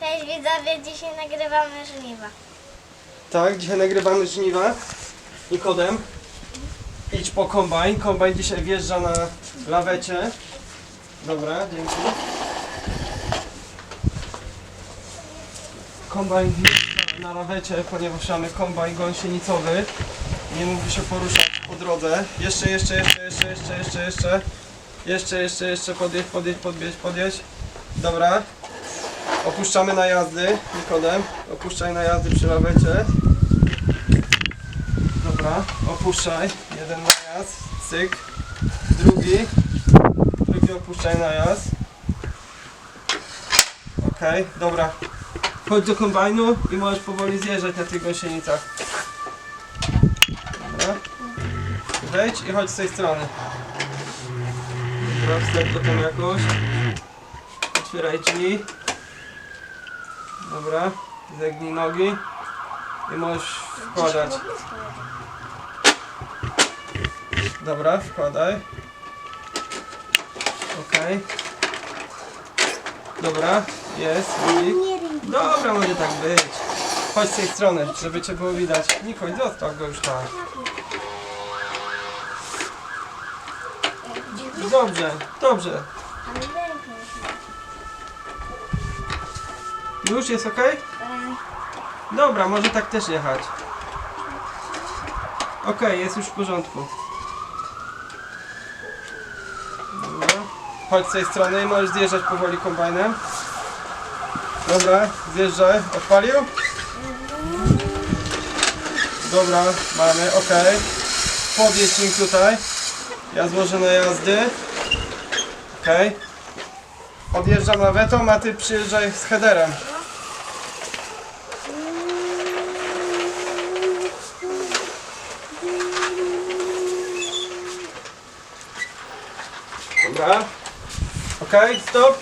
Cześć widzowie, dzisiaj nagrywamy żniwa. Tak, dzisiaj nagrywamy żniwa. Nikodem, idź po kombajn. Kombajn dzisiaj wjeżdża na lawecie. Dobra, dzięki. Kombajn na lawecie, ponieważ mamy kombajn gąsienicowy. Nie mógł się poruszać po drodze. Jeszcze, jeszcze, jeszcze, jeszcze, jeszcze, jeszcze, jeszcze. Jeszcze, jeszcze, jeszcze, podjedź, podjedź, podjedź, podjedź. Dobra. Opuszczamy najazdy, Nikodem. Opuszczaj najazdy przy lawecie. Dobra, opuszczaj. Jeden najazd, cyk. Drugi. Drugi opuszczaj najazd. Okej, dobra. Chodź do kombajnu i możesz powoli zjeżdżać na tych gąsienicach. Dobra. Wejdź i chodź z tej strony. Dobra, wstęp potem jakoś. Otwieraj drzwi. Dobra, zegnij nogi i możesz wkładać. Dobra, wkładaj. Okej. Dobra, jest. Dobra, może tak być. Chodź z tej strony, żeby cię było widać. Nikoj, zostaw go już tak. Dobrze, dobrze. Już jest ok? Dobra, może tak też jechać. Ok, jest już w porządku. Dobra. Chodź z tej strony i możesz zjeżdżać powoli kombajnem. Dobra, zjeżdżaj. Odpalił? Dobra, mamy, ok. Podjedź nim tutaj. Ja złożę na jazdy. Ok. Odjeżdżam lawetą, a ty przyjeżdżaj z headerem. Dobra. Ok, stop.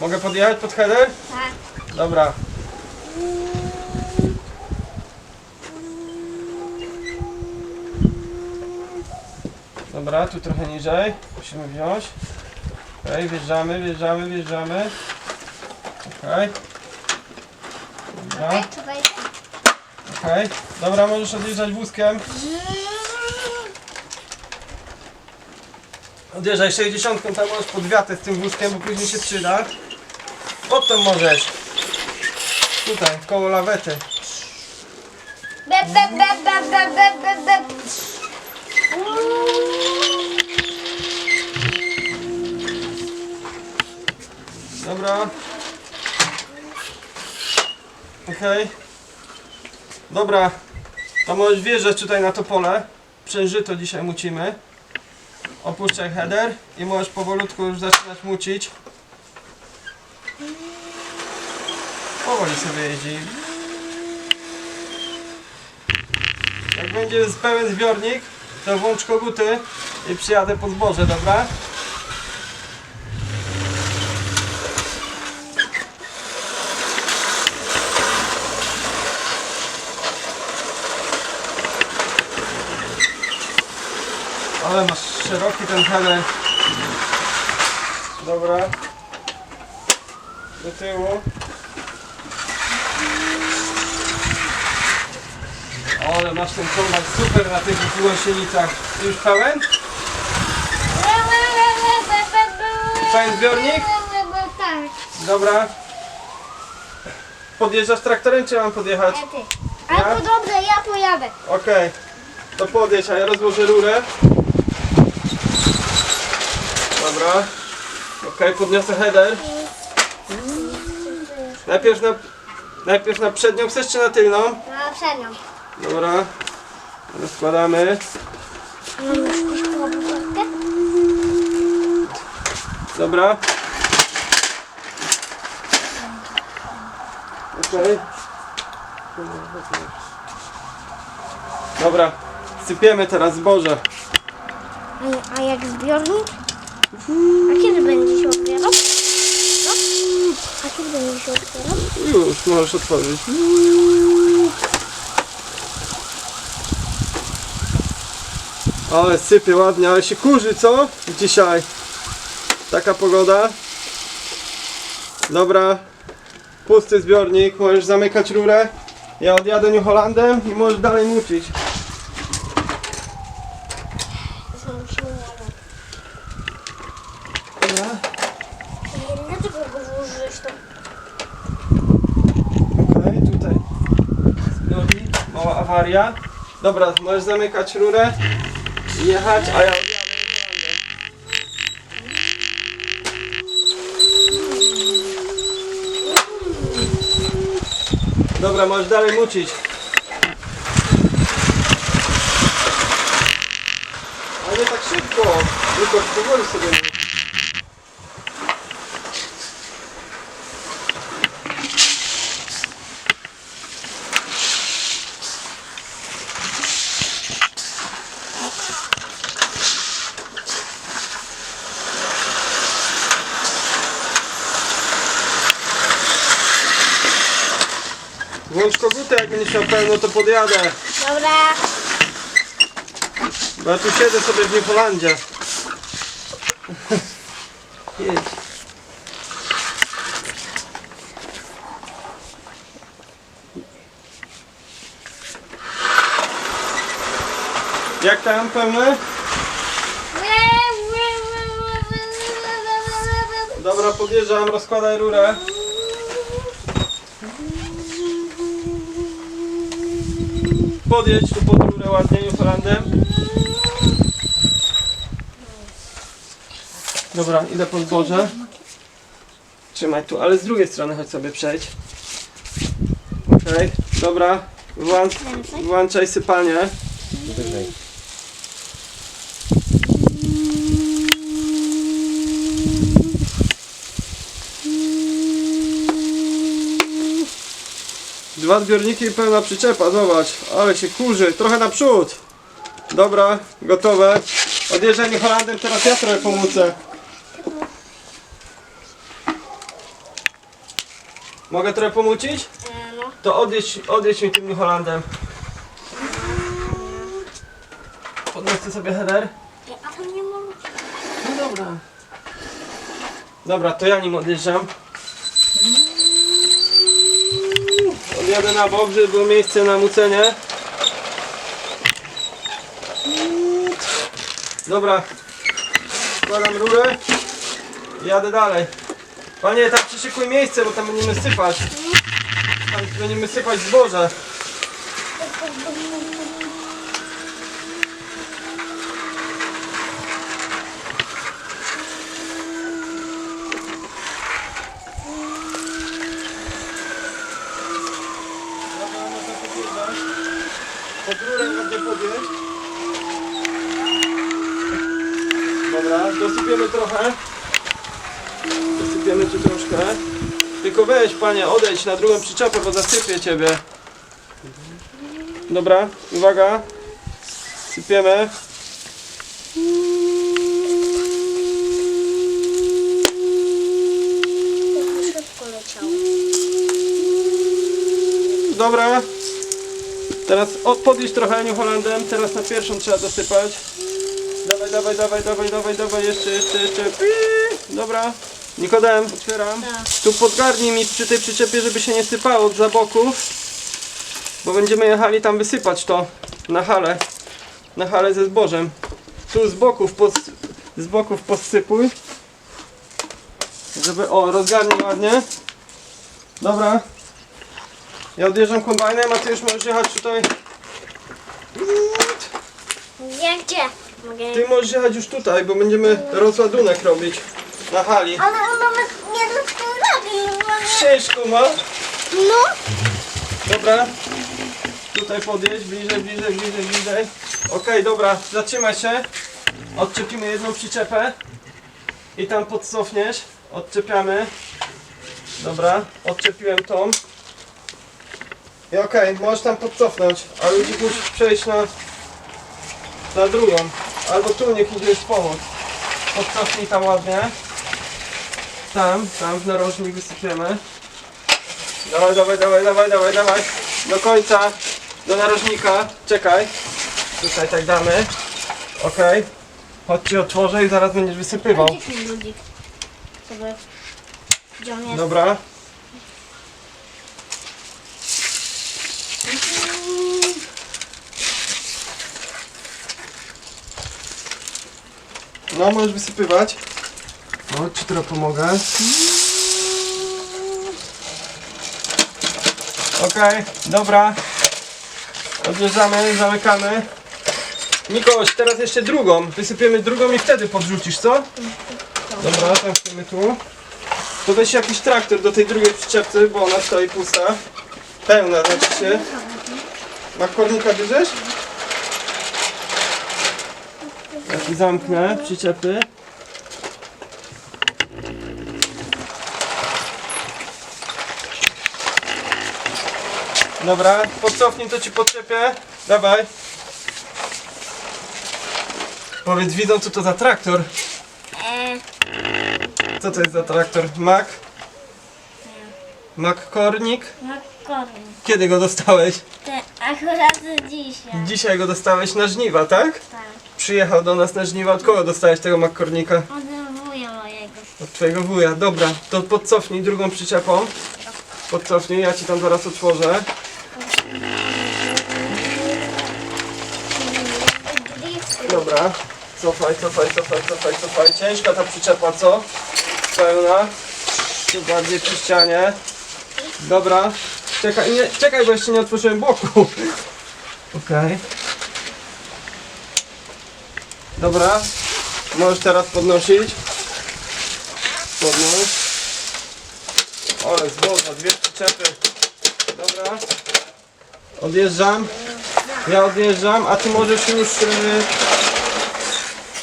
Mogę podjechać pod header? Tak. Dobra. Dobra, tu trochę niżej. Musimy wziąć. Okej, wjeżdżamy, wjeżdżamy, wjeżdżamy. Okej. Dobra, Okej. Dobra, możesz odjeżdżać wózkiem. Odjeżdżaj 60, tam możesz podwiatę z tym wózkiem, bo później się przyda. Potem możesz. Tutaj, koło lawety. Dobra. Okej. Dobra. To możesz wjeżdżać tutaj na to pole. Przężyto dzisiaj mucimy. Opuszczaj header i możesz powolutku już zaczynać mucić. Powoli sobie jeździ. Jak będzie pełen zbiornik, to włącz koguty i przyjadę po zboże, dobra? Ale masz szeroki ten header. Dobra. Do tyłu. Ale masz ten kombak super na tych gąsienicach. Już pełen? Pełen zbiornik? Tak. Dobra. Podjeżdżasz traktorem, czy ja mam podjechać? A ty. Ale to dobrze, ja pojadę. Okej. To podjedź, a ja rozłożę rurę. Dobra. Okej, podniosę header. Najpierw na, najpierw na przednią chcesz czy na tylną? No, przednią. Dobra. Rozkładamy. Dobra. Okej. Dobra. Sypiemy teraz zboże. A, a jak zbiornik? A kiedy będzie się otwierał? No? A kiedy będzie się otwierał? Już możesz otworzyć. Ale sypie ładnie, ale się kurzy, co? Dzisiaj. Taka pogoda. Dobra. Pusty zbiornik, możesz zamykać rurę. Ja odjadę New Hollandem i możesz dalej mucić. Znowu się udało. Dobra. Dlaczego go włożyłeś to? Okej, tutaj. Zbiornik, mała awaria. Dobra, możesz zamykać rurę i jechać, a ja odjadę Hollandem. Dobra, możesz dalej mucić. Ale nie tak szybko, tylko powoli sobie mów. Włącz kogutę, jak będziesz miał pełno, to podjadę. Dobra. Bo ja tu siedzę sobie w Niepolandzie. Jedź. Jak tam pełne? Dobra, podjeżdżam, rozkładaj rurę. Podjedź tu pod rurę ładnie, Newfoundlandem. Dobra, idę pod zboże. Trzymaj tu, ale z drugiej strony chodź sobie przejdź. Okej, dobra. Włącz, włączaj sypanie. Wyżej. Dwa zbiorniki i pełna przyczepa, zobacz. Ale się kurzy, trochę naprzód. Dobra, gotowe. Odjeżdżaj New Hollandem, teraz ja trochę pomócę. Mogę trochę pomucić? No. To odjedź, odjedź mi tym New Hollandem. Podniosę sobie header. A nie mogę. No dobra. Dobra, to ja nim odjeżdżam. Odjadę na bok, żeby było miejsce na mucenie. Dobra. Składam rurę. i Jadę dalej. Panie, tam przyszykuj miejsce, bo tam będziemy sypać. Tam będziemy sypać zboże. Dobra, można podjeżdżać. Pod rurę ładnie podjeść. Dobra, dosypiemy trochę. Dosypiemy tu troszkę. Tylko weź panie, odejdź na drugą przyczepę, bo zasypię ciebie. Dobra, uwaga. Sypiemy. Dobra. Teraz o, trochę New Hollandem. Teraz na pierwszą trzeba dosypać. Dawaj, dawaj, dawaj, dawaj, dawaj, dawaj, jeszcze, jeszcze, jeszcze. Pii. Dobra. Nikodem, otwieram. Tak. Tu podgarnij mi przy tej przyczepie, żeby się nie sypało za boków. Bo będziemy jechali tam wysypać to na halę. Na halę ze zbożem. Tu z boków, pos, z boków posypuj. Żeby, o, rozgarnij ładnie. Dobra. Ja odjeżdżam kombajnem, a ty już możesz jechać tutaj. Gdzie, gdzie? Mogę... Ty możesz jechać już tutaj, bo będziemy rozładunek robić na hali. Ale on nawet nie robi. Ciężko ma. No. Dobra. Tutaj podjedź, bliżej, bliżej, bliżej, bliżej. Okej, dobra, zatrzymaj się. Odczepimy jedną przyczepę. I tam podsofniesz. Odczepiamy. Dobra, odczepiłem tą. I okej, możesz tam podcofnąć, ale gdzieś musisz przejść na, na drugą. Albo tu niech idzie z pomóc. Podcofnij tam ładnie. Tam, tam w narożnik wysypiemy. Dawaj, dawaj, dawaj, dawaj, dawaj, dawaj. Do końca, do narożnika. Czekaj. Tutaj tak damy. Okej. Chodź ci otworzę i zaraz będziesz wysypywał. Gdzie ten ludzik? Sobie. Gdzie on jest? Dobra. No, możesz wysypywać. O, ci trochę pomogę. Okej, dobra. Odjeżdżamy, zamykamy. Mikoś, teraz jeszcze drugą. Wysypiemy drugą i wtedy podrzucisz, co? Dobra, zamkniemy tu. To weź jakiś traktor do tej drugiej przyczepy, bo ona stoi pusta. Pełna, znaczy się. Makkornika bierzesz? Ja ci zamknę przyczepy. Dobra, podcofnij to ci podczepię. Dawaj. Powiedz widzą co to za traktor. E, Co to jest za traktor? Mac? Mac Kornik? korn. Kiedy go dostałeś? Te akurat dzisiaj. Dzisiaj go dostałeś na żniwa, tak? Tak. Przyjechał do nas na żniwa. Od kogo dostałeś tego makornika? Od wuja mojego. Od twojego wuja. Dobra, to podcofnij drugą przyczepą. Podcofnij, ja ci tam zaraz otworzę. Dobra. Cofaj, cofaj, cofaj, cofaj, cofaj. Ciężka ta przyczepa, co? Pełna. Tu bardziej przy ścianie. Dobra. Czekaj, nie, czekaj, bo jeszcze nie otworzyłem boku. Okej. Dobra. Możesz teraz podnosić. Podnoś. Ale zboża, dwie przyczepy. Dobra. Odjeżdżam. Ja odjeżdżam, a ty możesz już... e,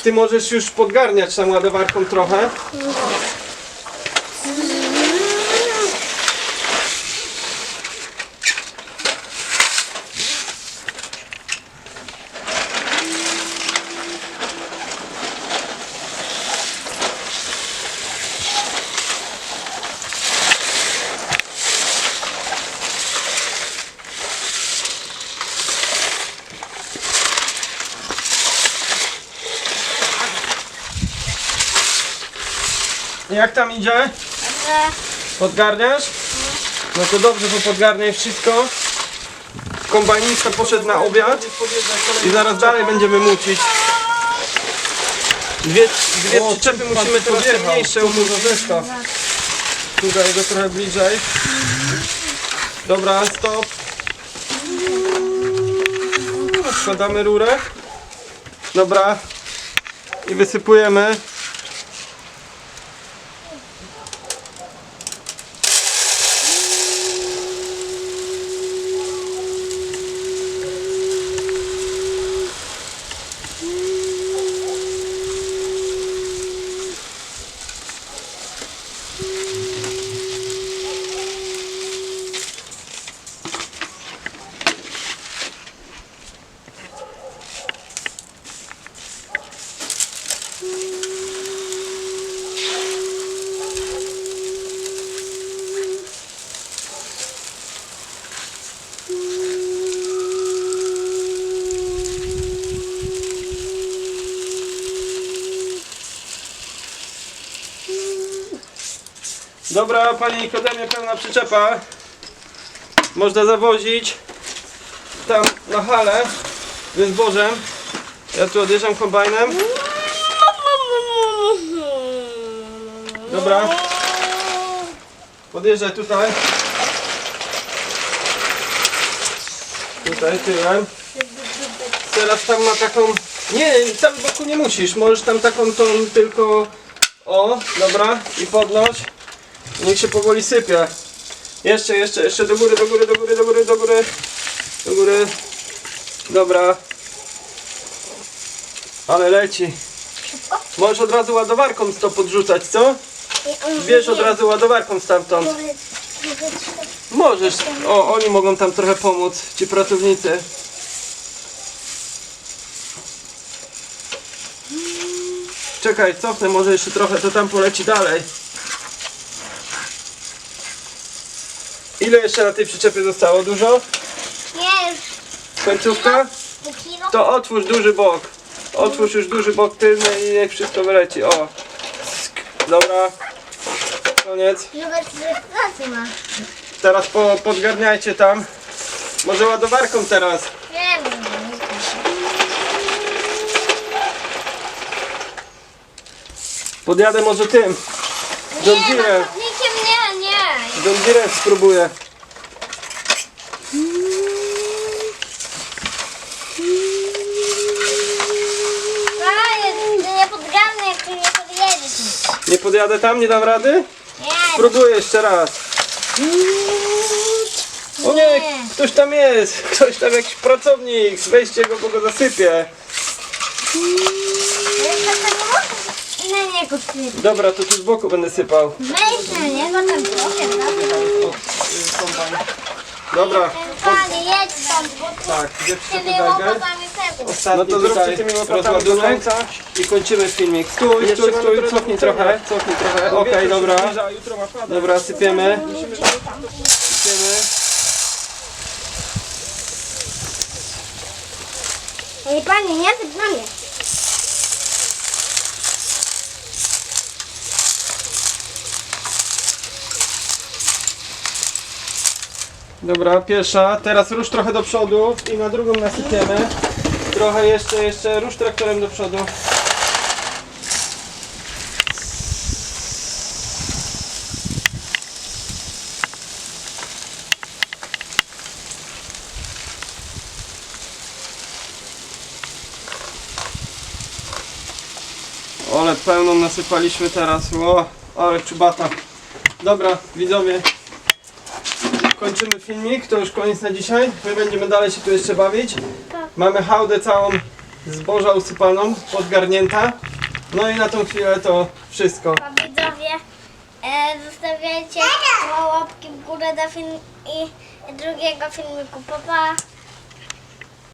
Ty możesz już podgarniać tam ładowarką trochę. Jak tam idzie? Podgarniasz? No to dobrze, bo podgarniaj wszystko. Kombajnista poszedł na obiad i zaraz dalej będziemy mucić. Dwie, dwie przyczepy musimy teraz te mniejsze umówić zestaw. Tutaj go trochę bliżej. Dobra, stop. Składamy rurę. Dobra. I wysypujemy. Dobra, panie Nikodemie, pełna przyczepa. Można zawozić tam na halę ze zbożem. Ja tu odjeżdżam kombajnem. Dobra. Podjeżdżaj tutaj. Tutaj tyłem. Teraz tam ma taką... Nie, cały boku nie musisz. Możesz tam taką tą tylko... O, dobra. I podnoś. Niech się powoli sypie. Jeszcze, jeszcze, jeszcze do góry, do góry, do góry, do góry, do góry. Do góry. Dobra. Ale leci. Możesz od razu ładowarką to podrzucać, co? Bierz od razu ładowarką stamtąd. Możesz. O, oni mogą tam trochę pomóc, ci pracownicy. Czekaj, cofnę może jeszcze trochę, to tam poleci dalej. Ile jeszcze na tej przyczepie zostało? Dużo? Nie, już Końcówka? pół kilo. To otwórz duży bok. Otwórz już duży bok tylny i niech wszystko wyleci. O. Sk. Dobra. koniec. Pracy ma. Teraz po, podgarniajcie tam. Może ładowarką teraz. Wiem, że Podjadę może tym. John Nie, Deere. nie, Deere spróbuję. Fajnie, nie podgarnę, jak ty nie podjedziesz. Nie podjadę tam, nie dam rady? Nie. Spróbuję jeszcze raz. O nie, ktoś tam jest. Ktoś tam jakiś pracownik. Weźcie go, bo go zasypię. To na niego sypać. Dobra, to tu z boku będę sypał. Weź na niego tam trochę, dobra? Y, kombajn. Dobra, Panie, jedź tam, bo tu tak, gdzie tymi przyszedł łopatami tego. Ostatni no to zróbcie tymi rozładunek i kończymy filmik. Stój, stój, stój, cofnij trochę, cofnij trochę. Okej, dobra. Dobra, sypiemy. Sypiemy. Ej, panie, nie syp na mnie. Dobra, pierwsza. Teraz rusz trochę do przodu i na drugą nasypiemy. Trochę jeszcze, jeszcze. Rusz traktorem do przodu. Ale pełną nasypaliśmy teraz. O, ale czubata. Dobra, widzowie, kończymy filmik, to już koniec na dzisiaj. My będziemy dalej się tu jeszcze bawić. Mamy hałdę całą zboża usypaną, podgarnięta. No i na tą chwilę to wszystko. A widzowie, e, zostawiajcie łapki w górę do i drugiego filmiku. Pa, pa.